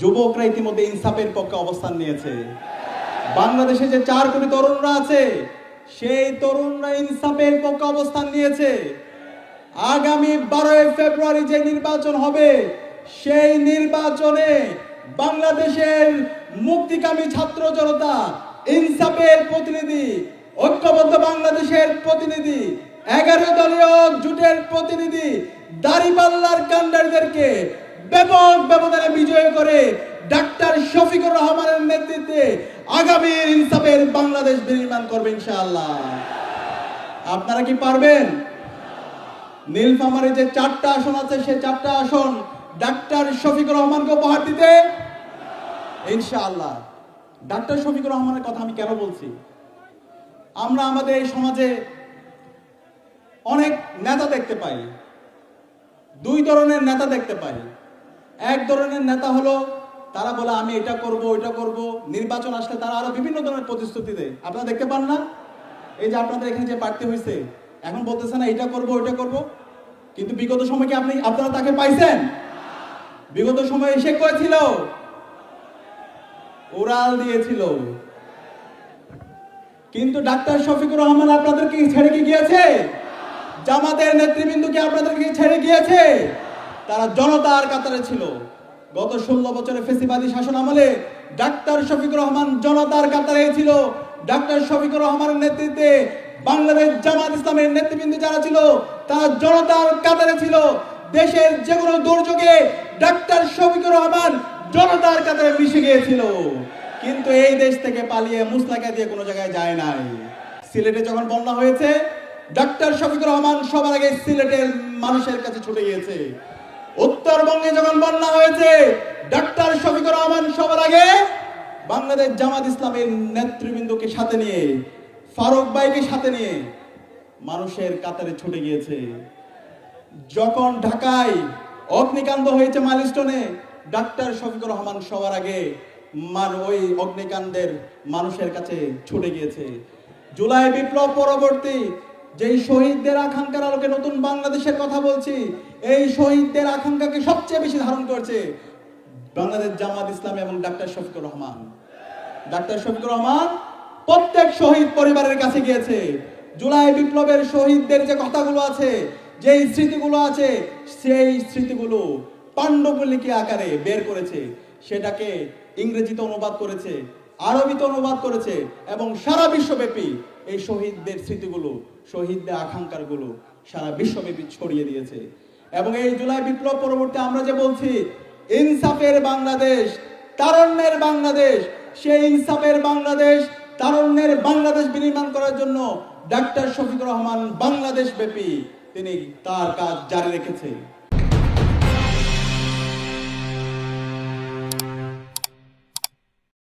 যুবকরা ইতিমধ্যে ইনসাফের পক্ষে অবস্থান নিয়েছে। বাংলাদেশে যে চার কোটি তরুণরা আছে, সেই তরুণরা ইনসাফের পক্ষে অবস্থান নিয়েছে। আগামী বারোই ফেব্রুয়ারি যে নির্বাচন হবে, সেই নির্বাচনে বাংলাদেশের মুক্তিকামী ছাত্র জনতা, ইনসাফের প্রতিনিধি, ঐক্যবদ্ধ বাংলাদেশের প্রতিনিধি, এগারো দলীয় জোটের প্রতিনিধি, দাড়িপাল্লার কান্ডারদেরকে ব্যাপক ব্যবধানে বিজয় করে ডাক্তার শফিকুর রহমানের নেতৃত্বে আগামী ইনসাফের বাংলাদেশ বিনির্মাণ করবে ইনশাআল্লাহ। আপনারা কি পারবেন? নীলফামারে যে চারটা আসন আছে, সে চারটা আসন ডাক্তার শফিকুর রহমানকে উপহার দিতে? ইনশাআল্লাহ। ডাক্তার শফিকুর রহমানের কথা আমি কেন বলছি? আমরা আমাদের এই সমাজে অনেক নেতা দেখতে পাই, দুই ধরনের নেতা দেখতে পাই। এক ধরনের নেতা হলো, তারা বলে, আমি এটা করব, ওইটা করব। নির্বাচন আসলে তারা আরও বিভিন্ন ধরনের প্রতিশ্রুতি দেয়। আপনারা দেখতে পান না? এই যে আপনাদের এখানে যে প্রার্থী হয়েছে এখন বলতেছে না এটা করব, ওইটা করব। কিন্তু বিগত সময় কি আপনি, আপনারা তাকে পাইছেন? বিগত সময় এসে করেছিল ওরাল দিয়েছিল। কিন্তু ডাক্তার শফিকুর রহমান আপনাদেরকে ছেড়ে কি গিয়েছে? জামাতের নেতৃবৃন্দ কি আপনাদেরকে ছেড়ে গিয়েছে? তারা জনতার কাতারে ছিল। গত ষোলো বছরের ফেসিবাদী শাসন আমলে ডাক্তার শফিকুর রহমান জনতার কাতারে ছিল। ডাক্তার শফিকুর রহমানের নেতৃত্বে বাংলাদেশ জামাত ইসলামের নেতৃবৃন্দ যারা ছিল, তারা জনতার কাতারে ছিল। দেশের যে কোনো দুর্যোগে ডাক্তার শফিকুর রহমান জনতার কাতারে মিশে গিয়েছিল। কিন্তু এই দেশ থেকে পালিয়ে মুসলাকা দিয়ে কোনো জায়গায় যায় নাই। সিলেটে যখন বন্যা হয়েছে, ডাক্তার শফিকুর রহমান সবার আগে সিলেটের মানুষের কাছে ছুটে গিয়েছে। উত্তরবঙ্গে যখন বন্যা হয়েছে, ডাক্তার শফিকুর রহমান সবার আগে বাংলাদেশ জামাত ইসলামের নেতৃবৃন্দকে সাথে নিয়ে, ফারুক ভাইকে সাথে নিয়ে মানুষের কাতারে ছুটে গিয়েছে। যখন ঢাকায় অগ্নিকাণ্ড হয়েছে মাইলস্টোনে, ডাক্তার শফিকুর রহমান সবার আগে মান ওই অগ্নিকাণ্ডের মানুষের কাছে ছুটে গিয়েছে। জুলাই বিপ্লব পরবর্তী যেই শহীদদের আকাঙ্ক্ষার আলোকে নতুন বাংলাদেশের কথা বলছি, এই শহীদদের আকাঙ্ক্ষাকে সবচেয়ে বেশি ধারণ করছে বাংলাদেশ জামাত ইসলাম এবং ডাক্তার শফিকুর রহমান। ডাক্তার শফিকুর রহমান প্রত্যেক শহীদ পরিবারের কাছে গিয়েছে। জুলাই বিপ্লবের শহীদদের যে কথাগুলো আছে, যেই স্মৃতিগুলো আছে, সেই স্মৃতিগুলো পাণ্ডবলিপি আকারে বের করেছে। সেটাকে ইংরেজিতে অনুবাদ করেছে আরবিতে অনুবাদ করেছে এবং সারা বিশ্বব্যাপী এই শহীদদের স্মৃতিগুলো, শহীদদের আকাঙ্ক্ষাগুলো সারা বিশ্বব্যাপী ছড়িয়ে দিয়েছে। এবং এই জুলাই বিপ্লব পরবর্তী আমরা যে বলছি, ইনসাফের বাংলাদেশ, তারণ্যের বাংলাদেশ, সেই ইনসাফের বাংলাদেশ, তারণ্যের বাংলাদেশ বিনির্মাণ করার জন্য ডাক্তার শফিকুর রহমান বাংলাদেশ ব্যাপী তিনি তার কাজ জারি রেখেছে।